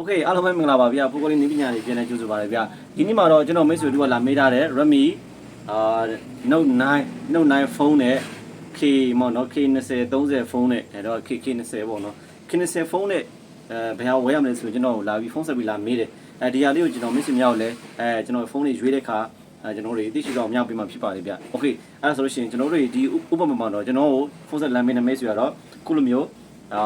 โอเคအားလုံးပဲမင်္ဂလာပါဗျာပိုကိုလေးနည်းပညာတွေပြန်လဲကြိုးဆိုပါရဗျာဒီနေ့မှာတော့ကျွန်တော်မိတ်ဆွေတို့ကလာမေးထားတဲ့ Redmi အာ Note 9 Note 9ဖုန်းနဲ့ K မော်နော် K20 30ဖုန်းနဲ့အဲ့တော့ K K20 ပေါ့နော် K20 ဖုန်းနဲ့အဲဘယ်ဟာဝယ်ရမလဲဆိုရင်ကျွန်တော်လာပြီးဖုန်းဆက်ပြီးလာမေးတယ်အဲဒီဟာလေးကိုကျွန်တော်မိတ်ဆွေများကိုလည်းအဲကျွန်တော်ဖုန်းလေးရွေးတဲ့ခါအဲကျွန်တော်တို့သိရှိတော့မြောက်ပေးမှဖြစ်ပါတယ်ဗျโอเคအဲ့ဒါဆိုလို့ရှိရင်ကျွန်တော်တို့ဒီဥပမာမှာတော့ကျွန်တော်ကိုဖုန်းဆက်လမ်းမေးနေမိတ်ဆွေကတော့ခုလိုမျိုး အာ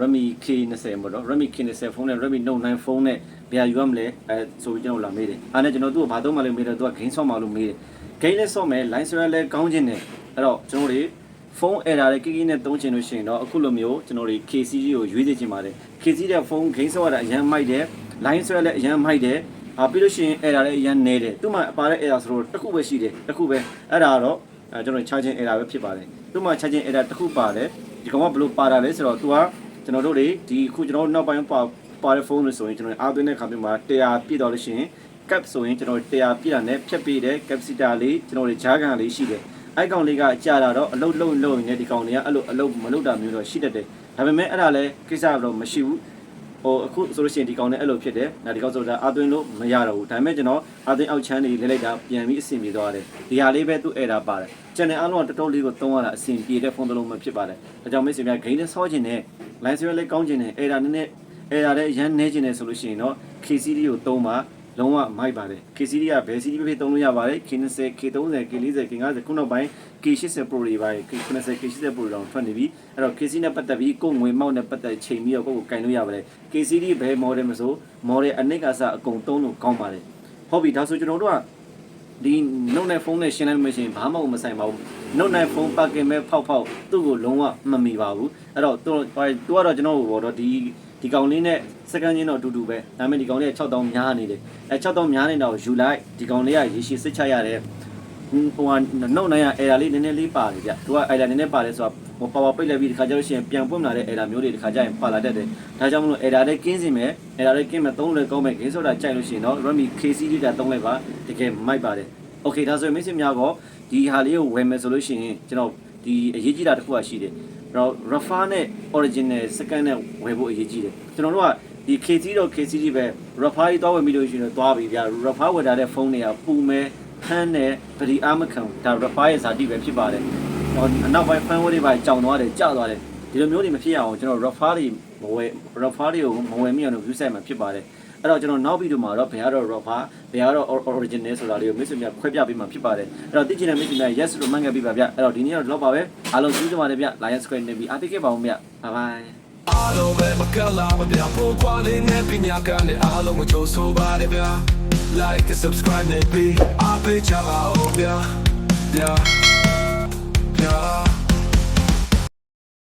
Redmi K20 ပေါ့နော် Redmi K20 ဖုန်းနဲ့ Redmi Note 9ဖုန်းနဲ့ဘယ်ဟာယူရမလဲအဲဆိုပြီးကျွန်တော်လာမေးတယ်။အားနဲ့ကျွန်တော်သူ့ကိုဘာသုံးမှလဲမေးတယ်သူက game ဆော့မှလို့မေးတယ်။ game နဲ့ဆော့မယ် line ဆွဲလဲကောင်းခြင်းနဲ့အဲ့တော့ကျွန်တော်တို့ဖုန်း error လေးကိကိနဲ့သုံးချင်လို့ရှိရင်တော့အခုလိုမျိုးကျွန်တော်တို့ KC ကြီးကိုရွေးသိချင်ပါတယ်။ KC တဲ့ဖုန်း game ဆော့ရတာအရင်မိုက်တယ်။ line ဆွဲလဲအရင်မိုက်တယ်။အာပြီးလို့ရှိရင် error လေးအရင်နေတယ်။သူ့မှာပါတဲ့ error ဆိုတော့တစ်ခုပဲရှိတယ်။တစ်ခုပဲအဲ့ဒါကတော့အဲကျွန်တော် charging error ပဲဖြစ်ပါတယ်။သူ့မှာ charging error တစ်ခုပါတယ်။ ဒီကောင်ကဘယ်လိုပါတာလဲဆိုတော့ तू ကကျွန်တော်တို့တွေဒီအခုကျွန်တော်တို့နောက်ပိုင်းပါပါတဲ့ဖုန်းတွေဆိုရင်ကျွန်တော်အားသွင်းတဲ့ခါမျိုးမှာ100ပြည့်တော့လို့ရှိရင် cap ဆိုရင်ကျွန်တော်100ပြည့်တာနဲ့ဖြတ်ပေးတဲ့ capacitor လေးကျွန်တော်တို့ဂျားကန်လေးရှိတယ်အဲ့ကောင်လေးကကြာလာတော့အလုတ်လုံးလုံးနေဒီကောင်တွေကအဲ့လိုအလုတ်မလုတ်တာမျိုးတော့ရှိတတ်တယ်ဒါပေမဲ့အဲ့ဒါလည်းကိစ္စတော့မရှိဘူး ဟိုအခုဆိုလို့ရှိရင်ဒီကောင်နဲ့အဲ့လိုဖြစ်တယ်။ဒါဒီကောင်ဆိုတာအာသွင်းလို့မရတော့ဘူး။ဒါပေမဲ့ကျွန်တော်အာသွင်းအောက်ချမ်းတွေလဲလိုက်တာပြန်ပြီးအဆင်ပြေသွားတယ်။ဒီဟာလေးပဲသူ့ error ပါတယ်။ channel အားလုံးကတော်တော်လေးကိုသုံးရတာအဆင်ပြေတဲ့ဖုန်းတစ်လုံးပဲဖြစ်ပါတယ်။ဒါကြောင့်မိတ်ဆွေများဂိမ်းနဲ့ဆောခြင်းနဲ့ line ဆွဲလေးကောင်းခြင်းနဲ့ error နည်းနည်း error လေးရမ်းနေခြင်းနဲ့ဆိုလို့ရှိရင်တော့ KCD ကိုသုံးပါ လုံးဝမိုက်ပါတယ် KCD ကဘယ် CD ပဲဖြစ်သုံးလို့ရပါတယ် K20 K30 K40 K50 ခုနောက်ပိုင်း K80 Pro တွေပါ K90 K80 Pro တောင်ထွက်နေပြီအဲ့တော့ KC နဲ့ပတ်သက်ပြီးကိုယ်ငွေမောက်နဲ့ပတ်သက်ချိန်ပြီးတော့ကိုယ့်ကိုကင်လို့ရပါတယ် KCD ဘယ် model မဆို model အနည်းကစားအကုန်သုံးလို့ကောင်းပါတယ်ဟုတ်ပြီဒါဆိုကျွန်တော်တို့ကဒီ Note နဲ့ဖုန်းနဲ့ရှင်းလိုက်လို့မရှိရင်ဘာမှမဆိုင်ပါဘူး Note နဲ့ဖုန်းပါကင်မဲ့ဖောက်ဖောက်သူ့ကိုလုံးဝမမီပါဘူးအဲ့တော့သူသူကတော့ကျွန်တော်ဟိုတော့ဒီဒီကောင်လေးနဲ့ စကန်ချင်းတော့အတူတူပဲဒါပေမဲ့ဒီကောင်လေးက6000များနေတယ်အဲ6000များနေတော့ယူလိုက်ဒီကောင်လေးကရေရှည်စစ်ချရတယ်ဟိုကနှုတ်နိုင်ရ error လေးနည်းနည်းလေးပါတယ်ဗျသူက error နည်းနည်းပါတယ်ဆိုတော့ဟို power ပိတ်လိုက်ပြီးဒီခါကျလို့ရှိရင်ပြန်ပွင့်လာတဲ့ error မျိုးတွေဒီခါကျရင်ပါလာတတ်တယ်ဒါကြောင့်မလို့ error လေးကင်းစင်မယ် error လေးကင်းမယ်သုံးလို့ကောင်းမယ် game ဆိုတာကြိုက်လို့ရှိရင်တော့ Redmi KC လေးတာသုံးလိုက်ပါတကယ်မိုက်ပါတယ် okay ဒါဆိုရင်မိတ်ဆွေများကဒီဟာလေးကိုဝယ်မယ်ဆိုလို့ရှိရင်ကျွန်တော်ဒီအရေးကြီးတာတစ်ခုကရှိတယ် တော့ Rafa နဲ့ original second နဲ့ဝယ်ဖို့အရေးကြီးတယ်ကျွန်တော်တို့ကဒီ KC တော့ KC ကြီးပဲ Rafa ကြီးတော့ဝယ်ပြီးလို့ရှိရင်တော့သွားပြီဗျာ Rafa ဝယ်ထားတဲ့ဖုန်းတွေကပူမယ်ဟန်းနဲ့ပရိအားမခံဒါ Rafa ရဲ့ဇာတိပဲဖြစ်ပါတယ်ဟောအနောက်ပိုင်းဖန်ဝဲတွေပါကြောင်သွားတယ်ကြောက်သွားတယ်ဒီလိုမျိုးတွေမဖြစ်ရအောင်ကျွန်တော် Rafa တွေမဝယ် Rafa တွေကိုမဝယ်မိအောင်လို့ view site မှာဖြစ်ပါတယ် အဲ့တော့ကျွန်တော်နောက်ဗီဒီယိုမှာတော့ဘယ်ကတော့ Rafa ဘယ်ကတော့ original ဆိုတာလေးကိုမိတ်ဆွေများခွဲပြပေးမှာဖြစ်ပါတယ်အဲ့တော့သိချင်တဲ့မိတ်ဆွေများ yes လို့မှတ်ခဲ့ပေးပါဗျအဲ့တော့ဒီနေ့တော့တော့ပါပဲအားလုံးကျေးဇူးပါတယ်ဗျ Lion Square နေပြီးအားပေးခဲ့ပါဦးဗျ bye bye အားလုံးပဲမကလာမပြဖို့ကွာလေးနဲ့ပညာကလည်းအားလုံးကိုကြိုးဆိုပါတယ်ဗျာ like and subscribe နဲ့ပြီးအားပေးကြပါဦးဗျာ yeah